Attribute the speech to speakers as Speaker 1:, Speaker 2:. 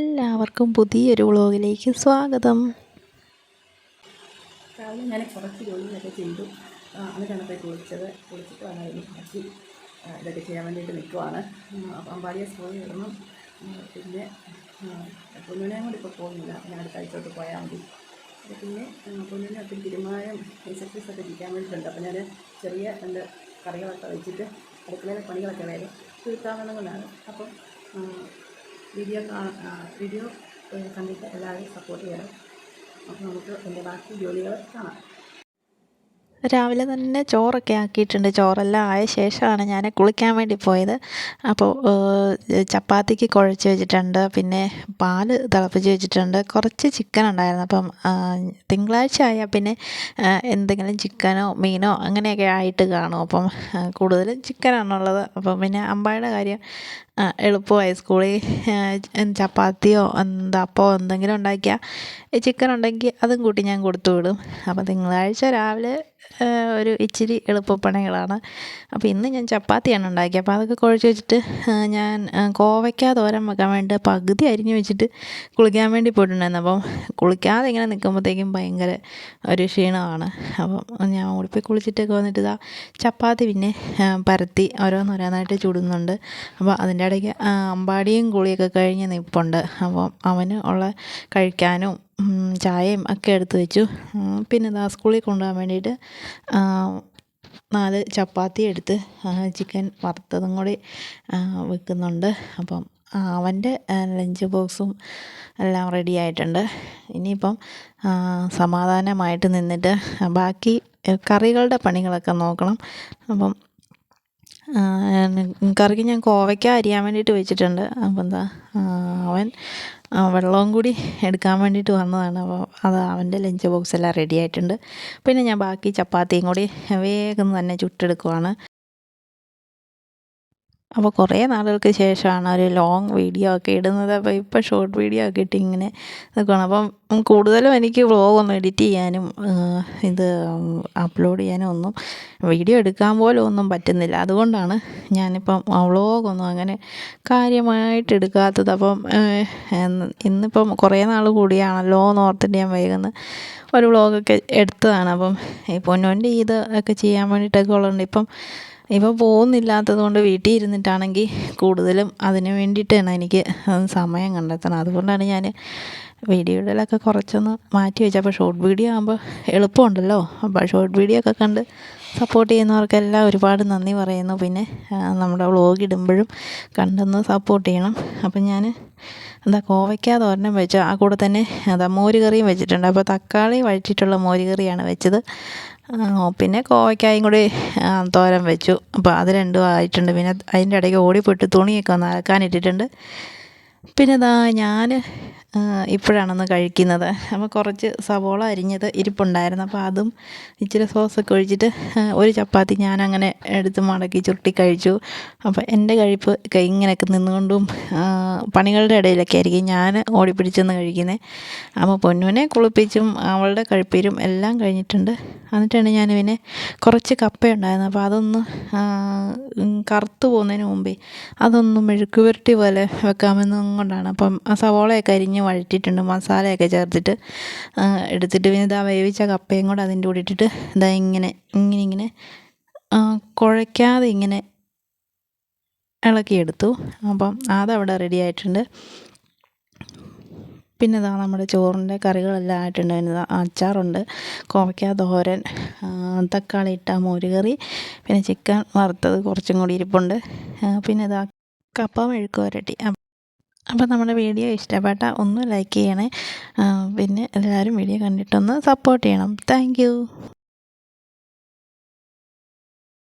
Speaker 1: എല്ലാവർക്കും പുതിയൊരു വ്ളോഗിലേക്ക് സ്വാഗതം.
Speaker 2: രാവിലെ ഞാൻ കുറച്ച് ജോലികളൊക്കെ ചെയ്തു. അന്ന് പോയി കുളിച്ചത്. കുളിച്ചിട്ട് ഇനി ബാക്കി ഇതൊക്കെ ചെയ്യാൻ വേണ്ടിയിട്ട് നിൽക്കുവാണ് അപ്പം അമ്പാടിയെ സ്കൂളിൽ വിടണം. പിന്നെ പൊന്നുവിനെയും കൂടി ഇപ്പോൾ പോകുന്നില്ല. ഞാൻ അടുത്ത ആഴ്ചയോട്ട് പോയാൽ മതി. പിന്നെ പൊന്നുവിനെ ഒത്തിരി തീരുമാനം എക്സസൈസ് ഒക്കെ ഇരിക്കാൻ വേണ്ടിയിട്ടുണ്ട്. അപ്പോൾ ഞാൻ ചെറിയ രണ്ട് കറികളൊക്കെ വെച്ചിട്ട് അടുക്കളയിലെ പണികളൊക്കെ വേഗം തീർക്കാവുന്നതുകൊണ്ടാണ്. അപ്പം വീഡിയോ വീഡിയോ കണ്ടിട്ട് എല്ലാവരും സപ്പോർട്ട് ചെയ്യണം. അപ്പോൾ നമുക്ക് എന്റെ ബാക്കി ജോലികൾ കാണാം.
Speaker 1: രാവിലെ തന്നെ ചോറൊക്കെ ആക്കിയിട്ടുണ്ട്. ചോറെല്ലാം ആയ ശേഷമാണ് ഞാൻ കുളിക്കാൻ വേണ്ടി പോയത്. അപ്പോൾ ചപ്പാത്തിക്ക് കുഴച്ച് വെച്ചിട്ടുണ്ട്. പിന്നെ പാൽ തിളപ്പിച്ച് വെച്ചിട്ടുണ്ട്. കുറച്ച് ചിക്കൻ ഉണ്ടായിരുന്നു. അപ്പം തിങ്കളാഴ്ച ആയാൽ പിന്നെ എന്തെങ്കിലും ചിക്കനോ മീനോ അങ്ങനെയൊക്കെ ആയിട്ട് കാണും. അപ്പം കൂടുതലും ചിക്കനാണുള്ളത് അപ്പം പിന്നെ അമ്പായുടെ കാര്യം എളുപ്പമായി. സ്കൂളിൽ ചപ്പാത്തിയോ എന്താ അപ്പോ എന്തെങ്കിലും ഉണ്ടാക്കിയാൽ ചിക്കൻ ഉണ്ടെങ്കിൽ അതും കൂട്ടി ഞാൻ കൊടുത്തു വിടും. അപ്പോൾ തിങ്കളാഴ്ച രാവിലെ ഒരു ഇച്ചിരി എളുപ്പപ്പണികളാണ്. അപ്പോൾ ഇന്ന് ഞാൻ ചപ്പാത്തിയാണ് ഉണ്ടാക്കിയത് അപ്പോൾ അതൊക്കെ കുഴച്ച് വെച്ചിട്ട് ഞാൻ കോവയ്ക്ക തോരൻ വെക്കാൻ വേണ്ടി പകുതി അരിഞ്ഞു വെച്ചിട്ട് കുളിക്കാൻ വേണ്ടി പോയിട്ടുണ്ടായിരുന്നു. അപ്പം കുളിക്കാതെ ഇങ്ങനെ നിൽക്കുമ്പോഴത്തേക്കും ഭയങ്കര ഒരു ക്ഷീണമാണ്. അപ്പം ഞാൻ ഉടുപ്പി കുളിച്ചിട്ടൊക്കെ വന്നിട്ട് ഇതാ ചപ്പാത്തി പിന്നെ പരത്തി ഓരോന്നോരോന്നായിട്ട് ചുടുന്നുണ്ട്. അപ്പോൾ അതിന്റെ ഇടയ്ക്ക് അമ്പാടിയും കുളിയൊക്കെ കഴിഞ്ഞ് നിൽപ്പുണ്ട് അപ്പം അവന് ഉള്ള കഴിക്കാനും ചായയും ഒക്കെ എടുത്ത് വെച്ചു. പിന്നെ ദാ സ്കൂളിൽ കൊണ്ടുപോകാൻ വേണ്ടിയിട്ട് നാല് ചപ്പാത്തി എടുത്ത് ചിക്കൻ വറുത്തതും കൂടി വെക്കുന്നുണ്ട്. അപ്പം അവന്റെ ലഞ്ച് ബോക്സും എല്ലാം റെഡി ആയിട്ടുണ്ട്. ഇനിയിപ്പം സമാധാനമായിട്ട് നിന്നിട്ട് ബാക്കി കറികളുടെ പണികളൊക്കെ നോക്കണം. അപ്പം കറിക്ക് ഞാൻ കോവയ്ക്ക അരിയാൻ വേണ്ടിയിട്ട് വെച്ചിട്ടുണ്ട്. അപ്പോൾ എന്താ അവൻ വെള്ളവും കൂടി എടുക്കാൻ വേണ്ടിയിട്ട് വന്നതാണ്. അപ്പോൾ അത് അവന്റെ ലഞ്ച് ബോക്സ് എല്ലാം റെഡി ആയിട്ടുണ്ട്. പിന്നെ ഞാൻ ബാക്കി ചപ്പാത്തിയും കൂടി വേഗം തന്നെ ചുട്ടെടുക്കുവാണ്. അപ്പോൾ കുറേ നാളുകൾക്ക് ശേഷമാണ് ഒരു ലോങ് വീഡിയോ ഒക്കെ ഇടുന്നത്. അപ്പോൾ ഇപ്പോൾ ഷോർട്ട് വീഡിയോ ഒക്കെ ഇട്ട് ഇങ്ങനെ നിൽക്കുകയാണ് അപ്പം കൂടുതലും എനിക്ക് വ്ളോഗൊന്നും എഡിറ്റ് ചെയ്യാനും ഇത് അപ്ലോഡ് ചെയ്യാനും ഒന്നും വീഡിയോ എടുക്കാൻ പോലും ഒന്നും പറ്റുന്നില്ല. അതുകൊണ്ടാണ് ഞാനിപ്പം വ്ളോഗൊന്നും അങ്ങനെ കാര്യമായിട്ട് എടുക്കാത്തത്. അപ്പം ഇന്നിപ്പം കുറേ നാൾ കൂടിയാണല്ലോ എന്ന് ഓർത്തിട്ട് ഞാൻ വേഗം ഒരു വ്ളോഗൊക്കെ എടുത്തതാണ്. അപ്പം ഈ പൊന്നോന്റെ ഇത് ഒക്കെ ചെയ്യാൻ വേണ്ടിയിട്ടൊക്കെ ഉള്ളതുകൊണ്ട് ഇപ്പം ഇപ്പം പോകുന്നില്ലാത്തത് കൊണ്ട് വീട്ടിൽ ഇരുന്നിട്ടാണെങ്കിൽ കൂടുതലും അതിന് വേണ്ടിയിട്ടാണ് എനിക്ക് സമയം കണ്ടെത്തണം അതുകൊണ്ടാണ് ഞാൻ വീഡിയോ ഇടലൊക്കെ കുറച്ചൊന്ന് മാറ്റി വെച്ചത്. അപ്പോൾ ഷോർട്ട് വീഡിയോ ആകുമ്പോൾ എളുപ്പമുണ്ടല്ലോ. അപ്പോൾ ഷോർട്ട് വീഡിയോ ഒക്കെ കണ്ട് സപ്പോർട്ട് ചെയ്യുന്നവർക്കെല്ലാം ഒരുപാട് നന്ദി പറയുന്നു. പിന്നെ നമ്മുടെ വ്ളോഗ് ഇടുമ്പോഴും കണ്ടൊന്ന് സപ്പോർട്ട് ചെയ്യണം. അപ്പം ഞാൻ എന്താ കോവയ്ക്ക തോരനും വെച്ചു ആ കൂടെ തന്നെ അതാ മോരുകറിയും വെച്ചിട്ടുണ്ട്. അപ്പോൾ തക്കാളി വഴറ്റിയിട്ടുള്ള മോരുകറിയാണ് വെച്ചത്. പിന്നെ കോവയ്ക്കായും കൂടി തോരൻ വെച്ചു. അപ്പോൾ അത് രണ്ടും ആയിട്ടുണ്ട്. പിന്നെ അതിന്റെ ഇടയ്ക്ക് ഓടിപ്പോയിട്ട് തുണിയൊക്കെ ഒന്ന് അലക്കാനിട്ടിട്ടുണ്ട്. പിന്നെ ഇതാ ഞാൻ ഇപ്പോഴാണൊന്ന് കഴിക്കുന്നത്. അപ്പോൾ കുറച്ച് സവോള അരിഞ്ഞത് ഇരിപ്പുണ്ടായിരുന്നു. അപ്പോൾ അതും ഇച്ചിരി സോസൊക്കെ ഒഴിച്ചിട്ട് ഒരു ചപ്പാത്തി ഞാനങ്ങനെ എടുത്ത് മടക്കി ചുരുട്ടി കഴിച്ചു. അപ്പോൾ എന്റെ കഴിപ്പ് ഇങ്ങനെയൊക്കെ നിന്നുകൊണ്ടും പണികളുടെ ഇടയിലൊക്കെ ആയിരിക്കും ഞാൻ ഓടിപ്പിടിച്ചെന്ന് കഴിക്കുന്നത് അപ്പോൾ പൊന്നുവിനെ കുളിപ്പിച്ചും അവളുടെ കഴിപ്പീരും എല്ലാം കഴിഞ്ഞിട്ടുണ്ട്. എന്നിട്ടാണ് ഞാൻ ഇവനെ കുറച്ച് കപ്പയുണ്ടായിരുന്നു അപ്പോൾ അതൊന്ന് കറുത്ത് പോകുന്നതിന് മുമ്പേ അതൊന്ന് മെഴുക്കുപുരട്ടി പോലെ വെക്കാമെന്നും കൊണ്ടാണ്. അപ്പം ആ സവോളയൊക്കെ അരിഞ്ഞ് വഴറ്റിയിട്ടുണ്ട് മസാലയൊക്കെ ചേർത്തിട്ട് എടുത്തിട്ട് പിന്നെ ഇതാ വേവിച്ച കപ്പയും കൂടെ അതിന്റെ കൂടെ ഇട്ടിട്ട് ഇതാ ഇങ്ങനെ ഇങ്ങനെ ഇങ്ങനെ കുഴയ്ക്കാതെ ഇങ്ങനെ ഇളക്കിയെടുത്തു. അപ്പം അതവിടെ റെഡി ആയിട്ടുണ്ട്. പിന്നെ ഇതാ നമ്മുടെ ചോറിന്റെ കറികളെല്ലാം ആയിട്ടുണ്ട്. പിന്നെ അച്ചാറുണ്ട് കോവയ്ക്ക തോരൻ തക്കാളി ഇട്ട മോര് കറി പിന്നെ ചിക്കൻ വറുത്തത് കുറച്ചും കൂടി ഇരിപ്പുണ്ട്. പിന്നെ ഇതാ കപ്പ മെഴുക്ക് പുരട്ടി അപ്പോൾ നമ്മുടെ വീഡിയോ ഇഷ്ടപ്പെട്ട ഒന്ന് ലൈക്ക് ചെയ്യണേ. പിന്നെ എല്ലാവരും വീഡിയോ കണ്ടിട്ടൊന്ന് സപ്പോർട്ട് ചെയ്യണം. താങ്ക്